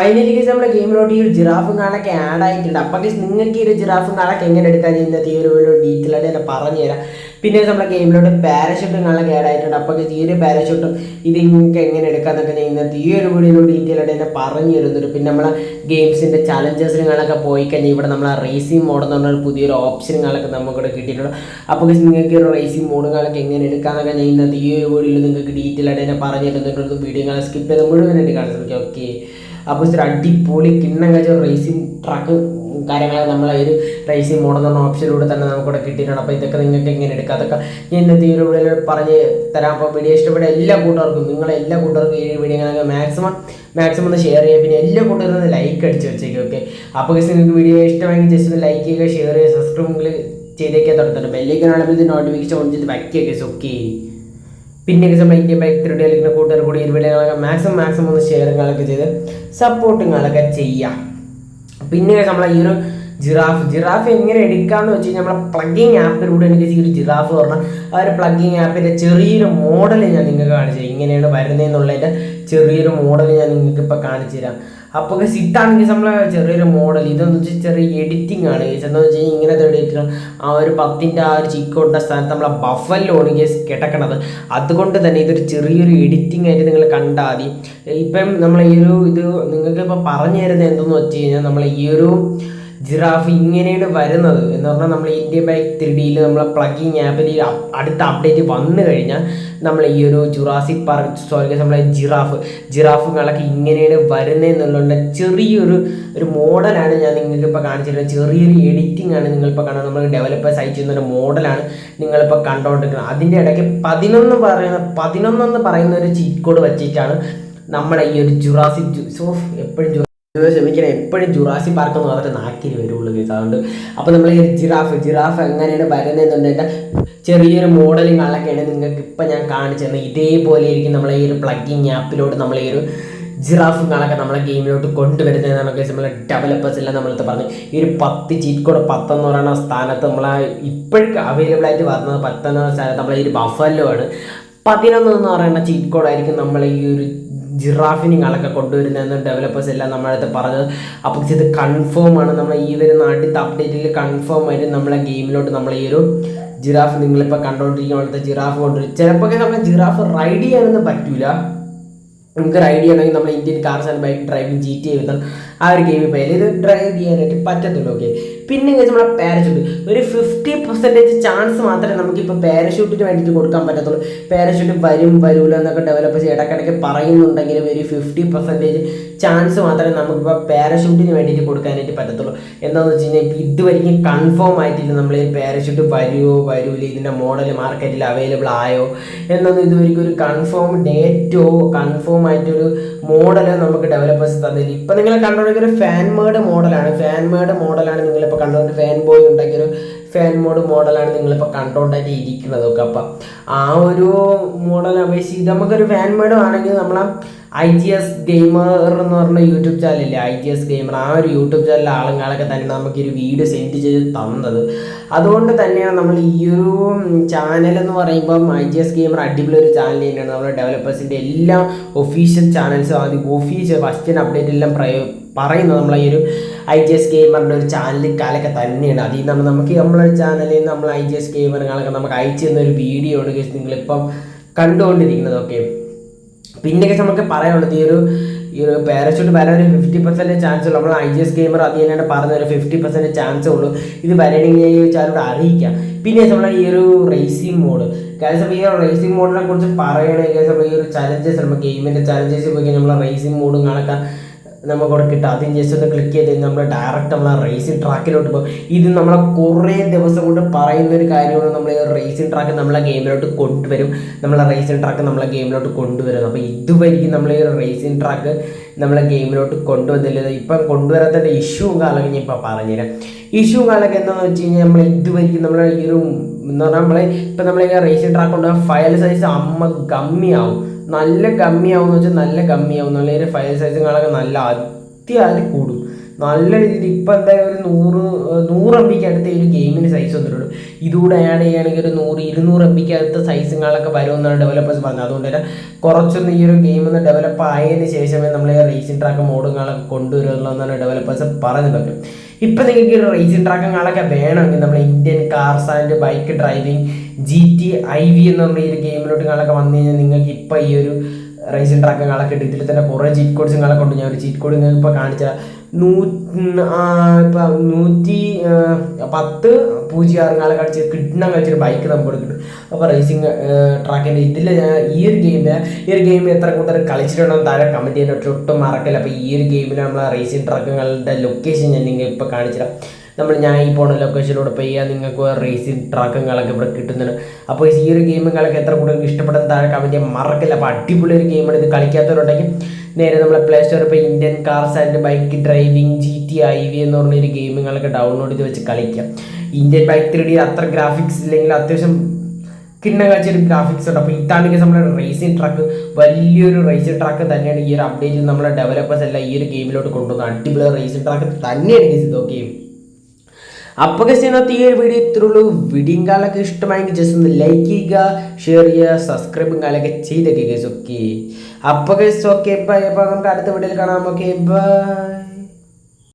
Finally guys നമ്മുടെ ഗെയിമിലോട്ട് ഈ ഒരു ജിറാഫും കാണൊക്കെ ആഡ് ആയിട്ടുണ്ട്. അപ്പം ഗൈസ് നിങ്ങൾക്ക് ഈ ഒരു ജിറാഫും കാണൊക്കെ എങ്ങനെ എടുക്കാൻ ഇന്നത്തെ ഈ ഒരു ഡീറ്റെയിൽ ആയിട്ട് തന്നെ പറഞ്ഞു തരാം. പിന്നെ നമ്മുടെ ഗെയിമിലോട്ട് പാരഷൂട്ടും കാണൊക്കെ ആഡ് ആയിട്ടുണ്ട്. അപ്പം കേസ് ഈ ഒരു പാരഷൂട്ടും ഇത് നിങ്ങൾക്ക് എങ്ങനെ എടുക്കാൻ ഞാൻ ഇന്നത്തെ ഈ ഒരു വീഡിയോ ഡീറ്റെയിൽ ആയിട്ട് തന്നെ പറഞ്ഞു തരുന്നുണ്ട്. പിന്നെ നമ്മളെ ഗെയിംസിന്റെ ചലഞ്ചേഴ്സിനുകളൊക്കെ പോയി കഴിഞ്ഞാൽ ഇവിടെ നമ്മളെ റേസിംഗ് മോഡ് എന്ന് പുതിയൊരു കാണൊക്കെ നമുക്കിവിടെ കിട്ടിയിട്ടുണ്ട്. അപ്പോൾ ഗൈസ് നിങ്ങൾക്ക് ഒരു റേസിംഗ് മോഡുകളൊക്കെ എങ്ങനെ എടുക്കാന്നൊക്കെ ഞാൻ ഇന്നത്തെ ഈ ഒരു വീഡിയോയിൽ നിങ്ങൾക്ക് ഡീറ്റെയിൽ ആയിട്ട് തന്നെ പറഞ്ഞു തരുന്നുണ്ട്. വീഡിയോ സ്കിപ്പ് ചെയ്ത് മുഴുവനായിട്ട് കാണാൻ ശ്രമിക്കാം. ഓക്കെ അപ്പോൾ ഇച്ചിരി അടിപൊളി കിണ്ണം കഴിച്ച റേസിംഗ് ട്രക്ക് കാര്യങ്ങളൊക്കെ നമ്മൾ ഈ റേസിംഗ് മോഡൽ എന്ന ഓപ്ഷനിലൂടെ തന്നെ നമുക്കിവിടെ കിട്ടിയിട്ടുണ്ട്. അപ്പോൾ ഇതൊക്കെ നിങ്ങൾക്ക് എങ്ങനെ എടുക്കാം? അതൊക്കെ ഞാൻ ഇന്നത്തെ ഒരു പറഞ്ഞ് തരാം. അപ്പോൾ വീഡിയോ ഇഷ്ടപ്പെട്ട എല്ലാ കൂട്ടുകാർക്കും നിങ്ങളെ എല്ലാ കൂട്ടുകാർക്കും ഈ വീഡിയോ മാക്സിമം മാക്സിമം ഒന്ന് ഷെയർ ചെയ്യുക. പിന്നെ എല്ലാ കൂട്ടുകാരും ലൈക്ക് അടിച്ച് വെച്ചേക്കും ഓക്കെ അപ്പോൾ നിങ്ങൾക്ക് വീഡിയോ ഇഷ്ടമായെങ്കിൽ ജസ്റ്റ് ഒന്ന് ലൈക്ക് ചെയ്യുക ഷെയർ ചെയ്യുക സബ്സ്ക്രൈബ് ചെയ്തേക്കാൻ തുടങ്ങുന്നുണ്ട് ബെല്ലേക്കാണെങ്കിൽ ഇത് നോട്ടിഫിക്കേഷൻ ഓൺ ചെയ്ത് വയ്ക്കുകയൊക്കെ ഓക്കെ പിന്നെ നമ്മൾ ഇന്ത്യ ബൈക്ക് ത്രീ കളിക്കുന്ന കൂട്ടുകാർ കൂടി വീഡിയോകളൊക്കെ മാക്സിമം മാക്സിമം ഒന്ന് ഷെയറുകളൊക്കെ ചെയ്ത് സപ്പോർട്ടുകളൊക്കെ ചെയ്യാം. പിന്നെ നമ്മൾ ഈ ഒരു ജിറാഫ് ജിറാഫ് എങ്ങനെ എടുക്കാന്ന് വെച്ച് കഴിഞ്ഞാൽ നമ്മളെ പ്ലഗിങ് ആപ്പിലൂടെ എനിക്ക് ഈ ഒരു ജിറാഫ് പറഞ്ഞാൽ ആ ഒരു പ്ലഗിങ് ആപ്പിന്റെ ചെറിയൊരു മോഡൽ ഞാൻ നിങ്ങൾക്ക് കാണിച്ചു ഇങ്ങനെയാണ് വരുന്നതെന്നുള്ളതിന്റെ ചെറിയൊരു മോഡൽ ഞാൻ നിങ്ങൾക്ക് ഇപ്പോൾ കാണിച്ചു തരാം. അപ്പോൾ സിറ്റാണെങ്കിൽ നമ്മളെ ചെറിയൊരു മോഡൽ ഇതെന്ന് വെച്ചാൽ ചെറിയ എഡിറ്റിംഗ് ആണ്. എന്ന് വെച്ച് കഴിഞ്ഞാൽ ഇങ്ങനത്തെ എഡിറ്റിംഗ് ആ ഒരു പത്തിന്റെ ആ ഒരു ചിക്കോട്ട സ്ഥാനത്ത് നമ്മളെ ബഫല്ലോണ് കേസ് കിടക്കണത്. അതുകൊണ്ട് തന്നെ ഇതൊരു ചെറിയൊരു എഡിറ്റിംഗ് ആയിട്ട് നിങ്ങൾ കണ്ടാൽ മതി. ഇപ്പം നമ്മൾ ഈ ഒരു ഇത് നിങ്ങൾക്ക് ഇപ്പോൾ പറഞ്ഞു തരുന്നത് എന്തെന്ന് വെച്ച് കഴിഞ്ഞാൽ നമ്മൾ ഈ ഒരു ജിറാഫ് ഇങ്ങനെയാണ് വരുന്നത് എന്ന് പറഞ്ഞാൽ നമ്മൾ ഇന്ത്യ ബൈക്ക് ത്രീ ഡിയിൽ നമ്മളെ പ്ലഗിങ് ആപ്പിൽ അടുത്ത അപ്ഡേറ്റ് വന്നു കഴിഞ്ഞാൽ നമ്മൾ ഈ ഒരു ജുറാസിക് പാർക്ക് സോറി നമ്മളെ ജിറാഫ് ജിറാഫുകളൊക്കെ ഇങ്ങനെയാണ് വരുന്നത് എന്നുള്ള ചെറിയൊരു ഒരു മോഡലാണ് ഞാൻ നിങ്ങൾക്ക് ഇപ്പോൾ കാണിച്ചിരുന്നത് ചെറിയൊരു എഡിറ്റിംഗ് ആണ് നിങ്ങളിപ്പോൾ കാണുന്നത് നമ്മൾ ഡെവലപ്പേഴ്സ് അയച്ചു ഒരു മോഡലാണ് നിങ്ങളിപ്പോൾ കണ്ടുകൊണ്ടിരിക്കുന്നത് അതിന്റെ ഇടയ്ക്ക് പതിനൊന്ന് പറയുന്ന പതിനൊന്നെന്ന് പറയുന്ന ഒരു ചീറ്റ് കോഡ് വെച്ചിട്ടാണ് നമ്മുടെ ഈ ഒരു ജുറാസിക് സോഫ് എപ്പോഴും ക്ഷമിക്കണം എപ്പോഴും ജുറാസി പാർക്ക് എന്ന് പറഞ്ഞിട്ട് നാക്കിൽ വരുള്ളൂ കേസ് അപ്പോൾ നമ്മൾ ഈ ജിറാഫ് ജിറാഫ് എങ്ങനെയാണ് വരുന്നതെന്നുണ്ടെങ്കിൽ ചെറിയൊരു മോഡലിംഗ് ആളൊക്കെയാണ് നിങ്ങൾക്ക് ഇപ്പം ഞാൻ കാണിച്ചു തന്നെ ഇതേപോലെ ഇരിക്കും നമ്മളെ ഈ ഒരു പ്ലഗിങ് ആപ്പിലോട്ട് നമ്മൾ ഈ ഒരു ജിറാഫുകളൊക്കെ നമ്മളെ ഗെയിമിലോട്ട് കൊണ്ടുവരുന്നതെന്നാണ് നമുക്ക് നമ്മളെ ഡെവലപ്പേഴ്സ് എല്ലാം നമ്മളത് പറഞ്ഞു ഈ ഒരു പത്ത് ചീറ്റ് കോഡ് പത്തെന്ന് പറയുന്ന സ്ഥാനത്ത് നമ്മളെ ഇപ്പോഴും അവൈലബിൾ ആയിട്ട് വരുന്നത് പത്തെന്ന് പറയുന്ന സ്ഥാനത്ത് നമ്മളെ ഈ ഒരു ബഫല്ലോ ആണ്. പതിനൊന്ന് എന്ന് പറയുന്ന ചീറ്റ് കോഡായിരിക്കും നമ്മൾ ഈ ഒരു ജിറാഫിനിങ്ങളൊക്കെ കൊണ്ടുവരുന്നതെന്ന് ഡെവലപ്പേഴ്സ് എല്ലാം നമ്മളടുത്ത് പറഞ്ഞത്. അപ്പോൾ ഇത് കൺഫേം ആണ്. നമ്മൾ ഈ വരുന്ന അടുത്ത അപ്ഡേറ്റിൽ കൺഫേം ആയിട്ട് നമ്മളെ ഗെയിമിലോട്ട് നമ്മൾ ഈ ഒരു ജിറാഫ് നിങ്ങളിപ്പോൾ കണ്ടുകൊണ്ടിരിക്കുന്ന പോലത്തെ ജിറാഫ് കൊണ്ടുവരും. ചിലപ്പോൾ നമ്മൾ ജിറാഫ് റൈഡ് ചെയ്യാനൊന്നും പറ്റൂല. നമുക്ക് റൈഡ് ചെയ്യണമെങ്കിൽ നമ്മൾ Indian cars and bike driving G T ആ ഒരു ഗെയിമിൽ പോയാൽ ഇത് ഡ്രൈവ് ചെയ്യാനായിട്ട് പറ്റത്തുള്ളൂ. ഓക്കെ പിന്നെ നമ്മുടെ പാരഷൂട്ട് ഒരു ഫിഫ്റ്റി പെർസെന്റേജ് ചാൻസ് മാത്രമേ നമുക്കിപ്പോൾ പാരഷൂട്ടിന് വേണ്ടിയിട്ട് കൊടുക്കാൻ പറ്റത്തുള്ളൂ. പാരഷൂട്ട് വരും വരൂല എന്നൊക്കെ ഡെവലപ്പേഴ്സ് ഇടയ്ക്കിടയ്ക്ക് പറയുന്നുണ്ടെങ്കിലും ഒരു ഫിഫ്റ്റി പെർസെന്റേജ് ചാൻസ് മാത്രമേ നമുക്കിപ്പോൾ പാരഷൂട്ടിന് വേണ്ടിയിട്ട് കൊടുക്കാനായിട്ട് പറ്റത്തുള്ളൂ. എന്താണെന്ന് വെച്ച് കഴിഞ്ഞാൽ ഇപ്പോൾ ഇതുവരെയും കൺഫേം ആയിട്ടില്ല നമ്മൾ ഈ പാരഷൂട്ട് വരുമോ വരൂല ഇതിന്റെ മോഡൽ മാർക്കറ്റിൽ അവൈലബിൾ ആയോ എന്നൊന്നും ഇതുവരെയും ഒരു കൺഫേം ഡേറ്റോ കൺഫേം ആയിട്ടൊരു മോഡലോ നമുക്ക് ഡെവലപ്പേഴ്സ് തന്നില്ല. ഇപ്പം നിങ്ങൾ കണ്ടുകൊണ്ടിരിക്കുന്ന ഒരു ഫാൻ മേഡ് മോഡലാണ് ഫാൻമേഡ് മോഡലാണ് നിങ്ങളിപ്പോൾ കണ്ടുകൊണ്ട് ഫാൻ ബോയ് ഉണ്ടാക്കിയൊരു ഫാൻ മോഡ് മോഡലാണ് നിങ്ങളിപ്പോൾ കണ്ടുകൊണ്ടായിട്ട് ഇരിക്കുന്നത് ഒക്കെ അപ്പം ആ ഒരു മോഡൽ അപേക്ഷിച്ച് നമുക്കൊരു ഫാൻ മോഡ് ആണെങ്കിൽ നമ്മളെ ഐ ജി എസ് ഗെയിമർ എന്ന് പറഞ്ഞ യൂട്യൂബ് ചാനലില്ലേ ഐ ജി എസ് ഗെയിമർ ആ ഒരു യൂട്യൂബ് ചാനലിലെ ആളുകളൊക്കെ തന്നെ നമുക്ക് ഒരു വീഡിയോ സെൻഡ് ചെയ്ത് തന്നത്. അതുകൊണ്ട് തന്നെയാണ് നമ്മൾ ഈ ഒരു ചാനൽ എന്ന് പറയുമ്പം ഐ ജി എസ് ഗെയിമർ അടിപൊളി ഒരു ചാനൽ തന്നെയാണ്. നമ്മുടെ ഡെവലപ്പേഴ്സിന്റെ എല്ലാ ഒഫീഷ്യൽ ചാനൽസും ആദ്യം ഒഫീഷ്യൽ ഫസ്റ്റ് അപ്ഡേറ്റ് എല്ലാം പറയുന്നത് നമ്മളെ ഈ ഒരു ഐ ജി എസ് ഗെയിമറിന്റെ ഒരു ചാനൽ കാലൊക്കെ തന്നെയാണ്. അതിൽ നിന്ന് നമുക്ക് നമ്മളൊരു ചാനലിൽ നിന്ന് നമ്മൾ ഐ ജി എസ് ഗെയിമറുകളൊക്കെ നമുക്ക് അയച്ചു തന്ന ഒരു വീഡിയോ ആണ് നിങ്ങളിപ്പം കണ്ടുകൊണ്ടിരിക്കുന്നതൊക്കെ പിന്നെയൊക്കെ പിന്നെ നമുക്ക് പറയാനുള്ളത് ഈ ഒരു ഈ ഒരു പാരഷൂട്ട് വരാൻ ഒരു ഫിഫ്റ്റി പെർസെന്റ് ചാൻസ് ഉള്ളൂ നമ്മൾ ഐ ജി എസ് ഗെയിമർ അത് തന്നെയാണ് പറഞ്ഞ ഒരു ഫിഫ്റ്റി പെർസെന്റ് ചാൻസേ ഉള്ളൂ. ഇത് വരണമെങ്കിൽ ഈ ചാനലോട് അറിയിക്കാം. പിന്നെ നമ്മൾ ഈ ഒരു റേസിംഗ് മോഡ് കാര്യം ഈ ഒരു റേസിംഗ് മോഡിനെ കുറിച്ച് പറയണമെങ്കിൽ നമ്മൾ ഈ ഒരു ചലഞ്ചസ് നമ്മൾ ഗെയിമിന്റെ ചലഞ്ചസ് പോയി നമ്മൾ റേസിംഗ് മോഡും കണക്കാം നമുക്ക് അവിടെ കിട്ടും. അതിന് ജസ്റ്റ് ഒന്ന് ക്ലിക്ക് ചെയ്ത് നമ്മൾ ഡയറക്റ്റ് നമ്മൾ റേസിംഗ് ട്രാക്കിലോട്ട് പോകും ഇത് നമ്മളെ കുറേ ദിവസം കൊണ്ട് പറയുന്ന ഒരു കാര്യമാണ് നമ്മൾ ഈ റേസിംഗ് ട്രാക്ക് നമ്മളെ ഗെയിമിലോട്ട് കൊണ്ടുവരും. നമ്മളെ റേസിംഗ് ട്രാക്ക് നമ്മളെ ഗെയിമിലോട്ട് കൊണ്ടുവരും അപ്പോൾ ഇതുവരെയും നമ്മൾ ഈ റേസിംഗ് ട്രാക്ക് നമ്മളെ ഗെയിമിലോട്ട് കൊണ്ടുവന്നില്ല. ഇപ്പം കൊണ്ടുവരാത്തതിന്റെ ഇഷ്യൂ കാലൊക്കെ ഞാൻ ഇപ്പോൾ പറഞ്ഞുതരാം. ഇഷ്യൂ കാലൊക്കെ എന്താണെന്ന് വെച്ച് കഴിഞ്ഞാൽ നമ്മൾ ഇതുവരെയും നമ്മൾ ഈ ഒരു എന്ന് പറഞ്ഞാൽ നമ്മൾ ഇപ്പം നമ്മൾ റേസിംഗ് ട്രാക്ക് കൊണ്ടുപോകാൻ ഫയൽ സൈസ് അമ്മ ഗമ്മിയാവും നല്ല ഗമ്മിയാവും എന്ന് വെച്ചാൽ നല്ല ഗമ്മിയാവും. നല്ല ഫയൽ സൈസുകളൊക്കെ നല്ല അത്യാവശ്യം കൂടും. നല്ല രീതിയിൽ ഇപ്പം എന്തായാലും ഒരു നൂറ് നൂറ് എം ബിക്ക് അടുത്ത ഒരു ഗെയിമിന് സൈസ് വന്നിട്ടുണ്ട്. ഇതുകൂടെ ആഡ് ചെയ്യുകയാണെങ്കിൽ ഒരു നൂറ് ഇരുന്നൂറ് എം ബിക്ക് അടുത്ത സൈസുകളൊക്കെ വരുമെന്നാണ് ഡെവലപ്പേഴ്സ് പറഞ്ഞത്. അതുകൊണ്ട് തന്നെ കുറച്ചൊന്ന് ഈ ഒരു ഗെയിം ഒന്ന് ഡെവലപ്പ് ആയതിന് ശേഷമേ നമ്മൾ റേസിംഗ് ട്രാക്ക് മോഡുകളൊക്കെ കൊണ്ടുവരുള്ളൂ എന്നാണ് ഡെവലപ്പേഴ്സ് പറഞ്ഞിട്ടുണ്ട് ഇപ്പം നിങ്ങൾക്ക് റേസിംഗ് ട്രാക്കുകളൊക്കെ വേണമെങ്കിൽ നമ്മൾ Indian cars and bike driving G T I V എന്ന് പറഞ്ഞ ഈ ഒരു ഗെയിമിലോട്ട് നിങ്ങളൊക്കെ വന്നു കഴിഞ്ഞാൽ നിങ്ങൾക്ക് ഇപ്പോൾ ഈ ഒരു റേസിംഗ് ട്രാക്കുകളൊക്കെ ഉണ്ട് ഇതിൽ തന്നെ കുറേ ചീറ്റ് കോഡ്സുകളൊക്കെ ഉണ്ട്. ഞാൻ ഒരു ചീറ്റ് കോഡ് നിങ്ങൾക്ക് ഇപ്പോൾ കാണിച്ചാൽ നൂറ്റി പത്ത് പൂജ്യം ആറ് കാലം കളിച്ച് കിട്ടണം കളിച്ചൊരു ബൈക്ക് നമുക്ക് കിട്ടും. അപ്പോൾ റേസിംഗ് ട്രാക്കിന്റെ ഇതിൽ ഞാൻ ഈ ഒരു ഗെയിമിൽ ഈ ഒരു ഗെയിം എത്ര കൂടുതൽ കളിച്ചിട്ടുണ്ടോ എന്ന് താഴെ കമന്റ് ചെയ്യാൻ ഒട്ടും മറക്കില്ല. അപ്പോൾ ഈ ഒരു ഗെയിമിൽ നമ്മൾ റേസിംഗ് ട്രാക്കുകളുടെ ലൊക്കേഷൻ ഞാൻ നിങ്ങൾക്ക് ഇപ്പോൾ കാണിച്ചുതരാം നമ്മൾ ഞാൻ ഈ പോണ ലൊക്കേഷനിലൂടെ പോയി ചെയ്യാൻ നിങ്ങൾക്ക് റേസിംഗ് ട്രാക്കുകളൊക്കെ ഇവിടെ കിട്ടുന്നുണ്ട്. അപ്പോൾ ഈ ഒരു ഗെയിമുകളൊക്കെ എത്ര കൂടുതൽ ഇഷ്ടപ്പെടുന്ന താഴെ കമന്റ് മറക്കില്ല. അപ്പോൾ അടിപൊളി ഒരു ഗെയിമാണ് ഇത്. കളിക്കാത്തവരുണ്ടെങ്കിൽ നേരെ നമ്മളെ പ്ലേ സ്റ്റോറിൽ ഇപ്പോൾ Indian cars and bike driving G T I V എന്ന് പറഞ്ഞൊരു ഗെയിമുകളൊക്കെ ഡൗൺലോഡ് ചെയ്ത് വെച്ച് കളിക്കാം ഇന്ത്യൻ ബൈക്ക് ത്രീ ഡി അത്ര ഗ്രാഫിക്സ് ഇല്ലെങ്കിൽ അത്യാവശ്യം കിണ്ണ ഒരു ഗ്രാഫിക്സ് ഉണ്ട്. അപ്പോൾ ഇതാണെങ്കിൽ നമ്മുടെ റേസിംഗ് ട്രാക്ക് വലിയൊരു റേസിംഗ് ട്രാക്ക് തന്നെയാണ് ഈ ഒരു അപ്ഡേറ്റിൽ നമ്മളെ ഡെവലപ്പേഴ്സ് എല്ലാം ഈ ഒരു ഗെയിമിലോട്ട് കൊണ്ടുവന്നത്. അടിപൊളി റേസിംഗ് ട്രാക്ക് തന്നെയാണ് ഇത്. ഇതൊക്കെ അപ്പോൾ ഗസ് ഇന്നത്തെ ഈ ഒരു വീഡിയോ ഇത്രയുള്ളൂ വീഡിയോയും കാലൊക്കെ ഇഷ്ടമായെങ്കിൽ ജസ്റ്റ് ഒന്ന് ലൈക്ക് ചെയ്യുക ഷെയർ ചെയ്യുക സബ്സ്ക്രൈബും കാലൊക്കെ ചെയ്തൊക്കെ ഗസ് ഓക്കെ അപ്പോൾ ഗസ് ഓക്കെ ബൈ അപ്പോൾ നമുക്ക് അടുത്ത വീഡിയോയിൽ കാണാം ഓക്കെ ബൈ